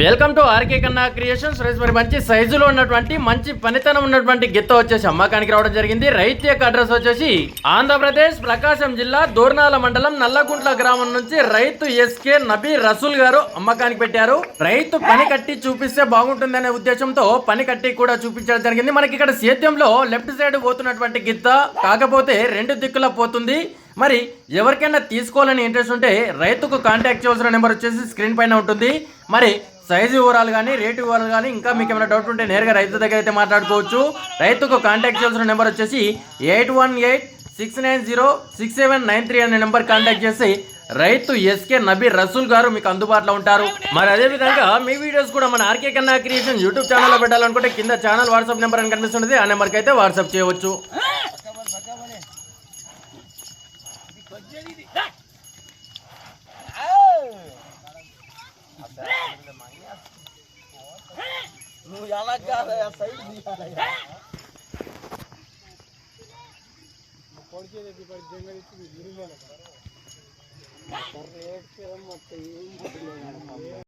Welcome to RK Kanna creations rice మరి మంచి సైజులో ఉన్నటువంటి మంచి పనితనం ఉన్నటువంటి గిత్త వచ్చేసి అమ్మకానికి రావడం జరిగింది. రైతు యొక్క అడ్రస్ వచ్చేసి ఆంధ్రప్రదేశ్ ప్రకాశం జిల్లా దూర్నాల మండలం నల్లగుంట్ల గ్రామం నుంచి రైతు ఎస్కే నబీ రసూల్ గారు అమ్మకానికి పెట్టారు. రైతు పని కట్టి చూపిస్తే బాగుంటుందనే ఉద్దేశంతో పని కట్టి కూడా చూపించడం జరిగింది. మనకి ఇక్కడ సేద్యంలో లెఫ్ట్ సైడ్ పోతున్నటువంటి గిత్త కాకపోతే రెండు దిక్కుల పోతుంది. మరి ఎవరికైనా తీసుకోవాలని ఇంట్రెస్ట్ ఉంటే రైతుకు కాంటాక్ట్ చేయాల్సిన నెంబర్ వచ్చేసి స్క్రీన్ పైన ఉంటుంది. మరి సైజు వివరాలు కానీ రేటు వివరాలు కానీ ఇంకా మీకు ఏమైనా డౌట్ ఉంటే నేరుగా రైతు దగ్గర అయితే మాట్లాడుకోవచ్చు. రైతుకు కాంటాక్ట్ చేయాల్సిన నెంబర్ వచ్చేసి eight one eight six nine zero six seven nine three అనే నెంబర్ కాంటాక్ట్ చేసి రైతు ఎస్కే నబీ రసూల్ గారు మీకు అందుబాటులో ఉంటారు. మరి అదేవిధంగా మీ వీడియోస్ కూడా మన ఆర్కే కన్నా క్రియేషన్ యూట్యూబ్ ఛానల్లో పెట్టాలనుకుంటే కింద ఛానల్ వాట్సాప్ నెంబర్ అని కనిపిస్తుంది ఆ నెంబర్కి అయితే వాట్సాప్ చేయవచ్చు. నువ్వు ఎలా కాదు ఆ సైడ్ తీయాలయ్యా మొత్తం ఏం